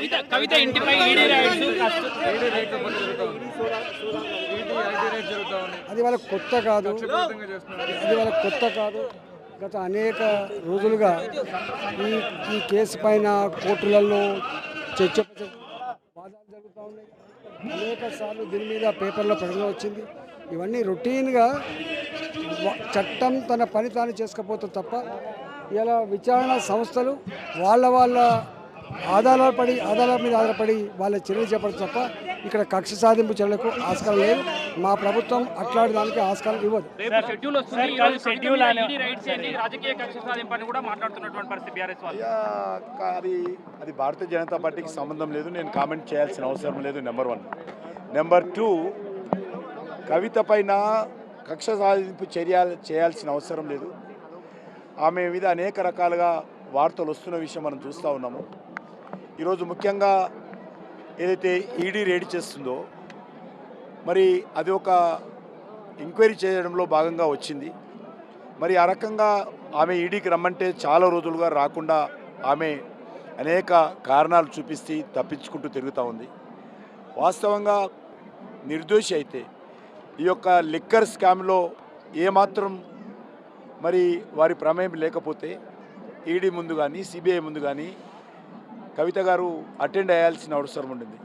కవిత కవిత ఇంటిపై ED rides అది వాళ్ళ కొత్త కాదు అది వాళ్ళ కొత్త కాదు గత అనేక రోజులుగా ఈ ఈ కేసు పైన కోర్టులలో చర్చ వాదాలు జరుగుతూ ఉన్నాయి అనేక సార్లు దీని మీద పేపర్లో ప్రకటన వచ్చింది ఇవన్నీ రొటీన్గా చట్టం తన పని తాను చేసుకపోతే తప్ప ఇలా విచారణ సంస్థలు వాళ్ళ వాళ్ళ ఆధారపడి ఆధారాల మీద ఆధారపడి వాళ్ళ చర్యలు చేపడదు తప్ప ఇక్కడ కక్ష సాధింపు చర్యలకు ఆస్కారం లేదు. మా ప్రభుత్వం అట్లాంటి దానికి ఆస్కారం ఇవ్వదు. రేపు షెడ్యూల్ వస్తుంది. ఈ రోజు షెడ్యూల్ ఈడీ రైడ్స్ ఏంటి రాజకీయ కక్ష సాధింపు అని కూడా మాట్లాడుతున్నటువంటి పరిస్థితి బీఆర్ఎస్ వాళ్ళు. యా, కా- అది అది భారతీయ జనతా పార్టీకి సంబంధం లేదు. నేను కామెంట్ చేయాల్సిన అవసరం లేదు number one number two Kavitha పైన కక్ష సాధింపు చర్య చేయాల్సిన అవసరం లేదు. ఆమె మీద అనేక రకాలుగా వార్తలు వస్తున్న విషయం మనం చూస్తూ ఉన్నాము. ఈరోజు ముఖ్యంగా ఏదైతే ఈడీ రేడ్ చేస్తుందో మరి అది ఒక ఎంక్వైరీ చేయడంలో భాగంగా వచ్చింది. మరి ఆ రకంగా ఆమె ఈడీకి రమ్మంటే చాలా రోజులుగా రాకుండా ఆమె అనేక కారణాలు చూపిస్తూ తప్పించుకుంటూ తిరుగుతూ ఉంది. వాస్తవంగా నిర్దోషి అయితే ఈ యొక్క లిక్కర్ స్కామ్లో ఏమాత్రం మరి వారి ప్రమేయం లేకపోతే ఈడీ ముందు కానీ సిబిఐ ముందు కానీ కవిత గారు అటెండ్ అయ్యాల్సిన అవసరం ఉండింది.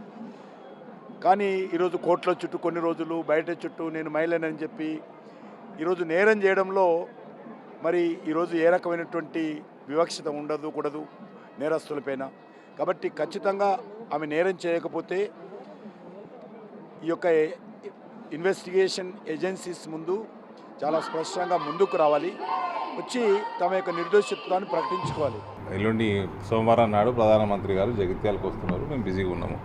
కానీ ఈరోజు కోర్టుల చుట్టూ కొన్ని రోజులు బయట చుట్టూ నేను మహిళనని చెప్పి ఈరోజు నేరం చేయడంలో మరి ఈరోజు ఏ రకమైనటువంటి వివక్షత ఉండదు కూడదు నేరస్తులపైన కాబట్టి ఖచ్చితంగా ఆమె నేరం చేయకపోతే ఈ యొక్క ఇన్వెస్టిగేషన్ ఏజెన్సీస్ ముందు చాలా స్పష్టంగా ముందుకు రావాలి. వచ్చి తమ యొక్క నిర్దోషిత్వాన్ని ప్రకటించుకోవాలి. ఎల్లుండి సోమవారం నాడు ప్రధానమంత్రి గారు జగిత్యాలకు వస్తున్నారు. మేము బిజీగా ఉన్నాము.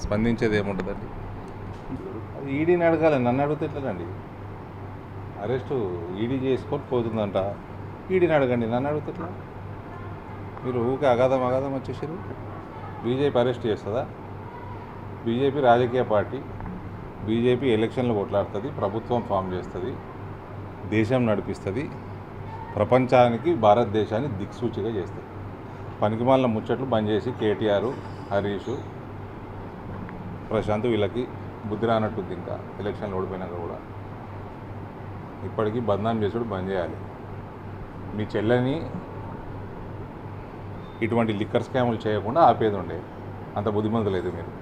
స్పందించేది ఏముంటుందండి అది ఈడీని అడగాలి. నన్ను అడిగితే ఎట్లండి అరెస్టు ఈడీ చేసుకొని పోతుందంట. ఈడీని అడగండి. నన్ను అడిగితే ఎట్లా? మీరు ఊకే అగాధం అగాధం వచ్చేసారు బీజేపీ అరెస్ట్ చేస్తుందా? బీజేపీ రాజకీయ పార్టీ బీజేపీ ఎలక్షన్లు కొట్లాడుతుంది. ప్రభుత్వం ఫామ్ చేస్తుంది. దేశం నడిపిస్తుంది. ప్రపంచానికి భారతదేశాన్ని దిక్సూచిగా చేస్తాయి. పనికిమాలిన ముచ్చట్లు బంద్ చేసి కేటీఆర్ హరీష్ ప్రశాంత్ వీళ్ళకి బుద్ధి రానట్టుంది ఇంకా. ఎలక్షన్లు ఓడిపోయినాక కూడా. ఇప్పటికీ బదనాం చేసుడు బంద్ చేయాలి. మీ చెల్లెని ఇటువంటి లిక్కర్ స్కాములు చేయకుండా ఆపేది ఉండే. అంత బుద్ధిమంతులేదు మీరు.